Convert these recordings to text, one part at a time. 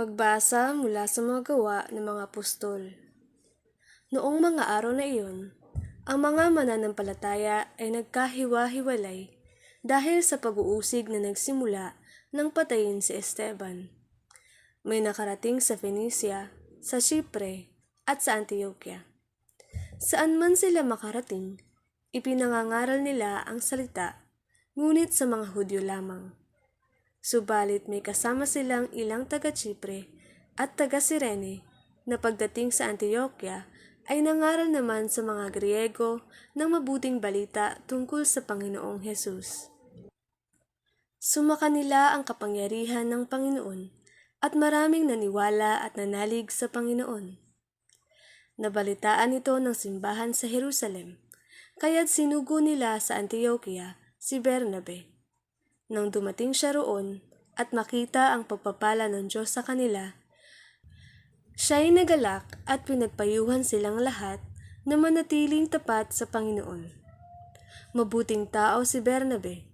Pagbasa mula sa mga gawa ng mga apostol. Noong mga araw na iyon, ang mga mananampalataya ay nagkahiwa-hiwalay dahil sa pag-uusig na nagsimula ng patayin si Esteban. May nakarating sa Phoenicia, sa Chipre, at sa Antioquia. Saan man sila makarating, ipinangangaral nila ang salita, ngunit sa mga Hudyo lamang. Subalit may kasama silang ilang taga-Chipre at taga-Sirene na pagdating sa Antioquia ay nangaral naman sa mga Griego ng mabuting balita tungkol sa Panginoong Hesus. Sumaka nila ang kapangyarihan ng Panginoon at maraming naniwala at nanalig sa Panginoon. Nabalitaan ito ng simbahan sa Jerusalem, kaya't sinugo nila sa Antioquia si Bernabe. Nang dumating siya roon at makita ang pagpapala ng Diyos sa kanila, siya'y nagalak at pinagpayuhan silang lahat na manatiling tapat sa Panginoon. Mabuting tao si Bernabe.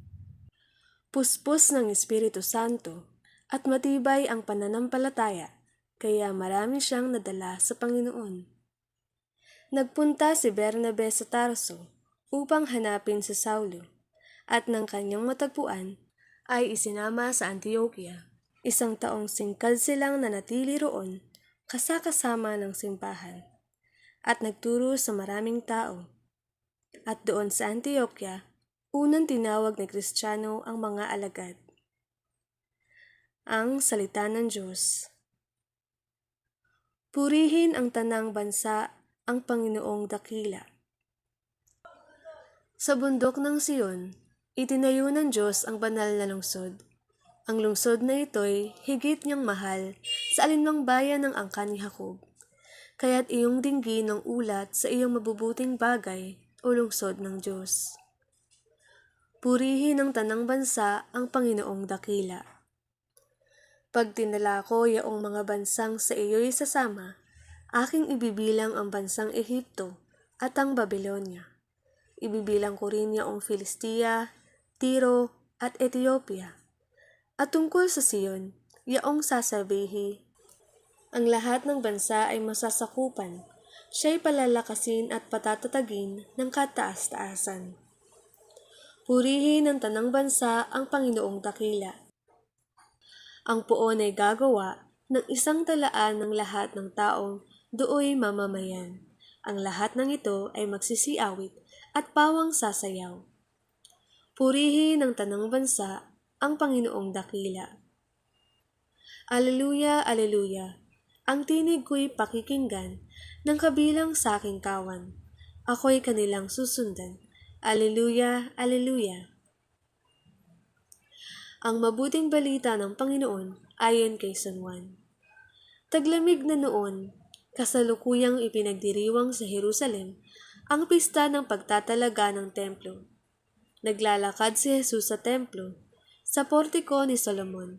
Puspos ng Espiritu Santo at matibay ang pananampalataya, kaya marami siyang nadala sa Panginoon. Nagpunta si Bernabe sa Tarso upang hanapin si Saulo, at ng kanyang matagpuan, ay isinama sa Antioquia. Isang taong singkad silang nanatili roon kasakasama ng simbahan at nagturo sa maraming tao. At doon sa Antioquia, unang tinawag na Kristiyano ang mga alagad. Ang Salita ng Diyos Purihin ang tanang bansa ang Panginoong dakila. Sa bundok ng Siyon, Itinayo ng Diyos ang banal na lungsod. Ang lungsod na ito'y higit niyang mahal sa alinmang bayan ng angkan ni Jacob. Kaya't iyong dinggi ng ulat sa iyong mabubuting bagay o lungsod ng Diyos. Purihin ng tanang bansa ang Panginoong dakila. Pag tinala ko yaong mga bansang sa iyo'y sasama, aking ibibilang ang bansang Ehipto at ang Babylonia. Ibibilang ko rin yaong Filistia, Tiro at Ethiopia. At tungkol sa Siyon, yaong sasabihi, ang lahat ng bansa ay masasakupan, siya'y palalakasin at patatatagin ng kataas-taasan. Purihin ng tanang bansa ang Panginoong Takila. Ang puon ay gagawa ng isang talaan ng lahat ng taong dooy mamamayan. Ang lahat ng ito ay magsisiawit at pawang sasayaw. Purihin ng tanang bansa ang Panginoong dakila. Aleluya, aleluya. Ang tinig ko'y pakikinggan ng kabilang sa aking kawan. Ako'y kanilang susundan. Aleluya, aleluya. Ang mabuting balita ng Panginoon ayon kay San Juan. Taglamig na noon, kasalukuyang ipinagdiriwang sa Jerusalem ang pista ng pagtatalaga ng templo Naglalakad si Jesus sa templo, sa portiko ni Solomon.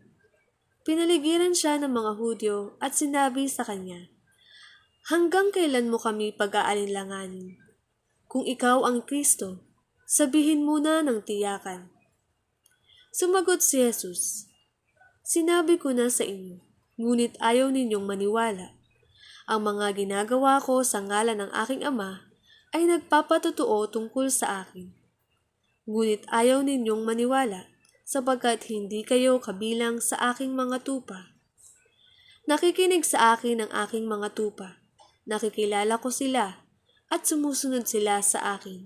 Pinaligiran siya ng mga Hudyo at sinabi sa kanya, Hanggang kailan mo kami pag-aalinlanganin? Kung ikaw ang Kristo, sabihin muna ng tiyakan. Sumagot si Jesus, Sinabi ko na sa inyo, ngunit ayaw ninyong maniwala. Ang mga ginagawa ko sa ngalan ng aking Ama ay nagpapatotoo tungkol sa akin Ngunit ayaw ninyong maniwala sapagkat hindi kayo kabilang sa aking mga tupa. Nakikinig sa akin ang aking mga tupa. Nakikilala ko sila at sumusunod sila sa akin.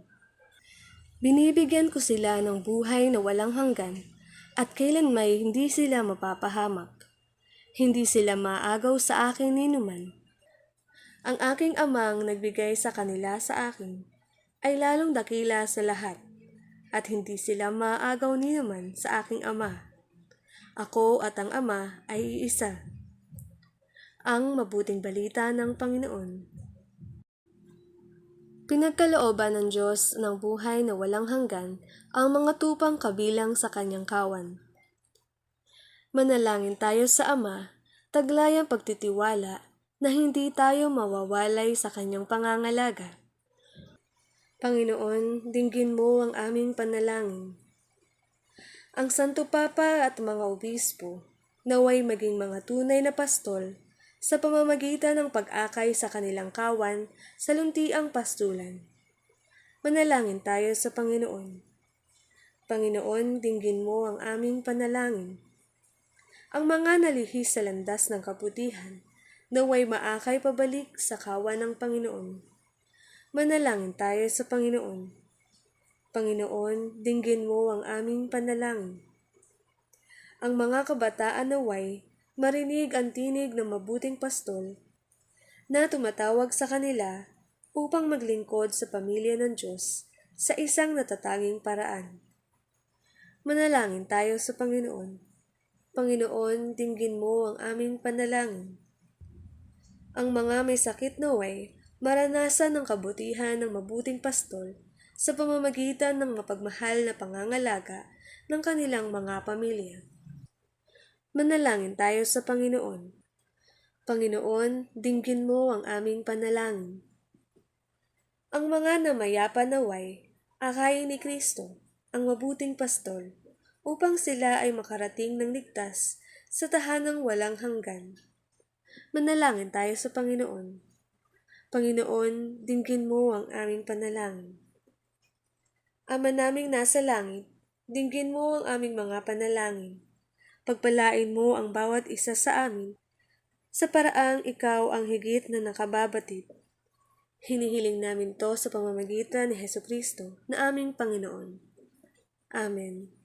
Binibigyan ko sila ng buhay na walang hanggan at kailan may hindi sila mapapahamak. Hindi sila maagaw sa akin ninuman. Ang aking amang nagbigay sa kanila sa akin ay lalong dakila sa lahat at hindi sila maagaw ni naman sa aking ama. Ako at ang ama ay isa. Ang mabuting balita ng Panginoon. Pinagkalooban ng Diyos ng buhay na walang hanggan ang mga tupang kabilang sa kanyang kawan. Manalangin tayo sa Ama, taglayang pagtitiwala na hindi tayo mawawalay sa kanyang pangangalaga. Panginoon, dinggin mo ang aming panalangin. Ang Santo Papa at mga obispo, naway maging mga tunay na pastol sa pamamagitan ng pag-akay sa kanilang kawan sa luntiang pastulan. Manalangin tayo sa Panginoon. Panginoon, dinggin mo ang aming panalangin. Ang mga nalihis sa landas ng kaputihan, naway maakay pabalik sa kawan ng Panginoon. Manalangin tayo sa Panginoon. Panginoon, dinggin mo ang aming panalangin. Ang mga kabataan naway marinig ang tinig ng mabuting pastol na tumatawag sa kanila upang maglingkod sa pamilya ng Diyos sa isang natatanging paraan. Manalangin tayo sa Panginoon. Panginoon, dinggin mo ang aming panalangin. Ang mga may sakit naway maranasan ng kabutihan ng mabuting pastol sa pamamagitan ng mapagmahal na pangangalaga ng kanilang mga pamilya. Manalangin tayo sa Panginoon. Panginoon, dinggin mo ang aming panalangin. Ang mga namayapa naway, akayin ni Kristo, ang mabuting pastol, upang sila ay makarating ng ligtas sa tahanang walang hanggan. Manalangin tayo sa Panginoon. Panginoon, dinggin mo ang aming panalangin. Ama naming nasa langit, dinggin mo ang aming mga panalangin. Pagpalain mo ang bawat isa sa amin sa paraang ikaw ang higit na nakababatid. Hinihiling namin to sa pamamagitan ni Heso Kristo na aming Panginoon. Amen.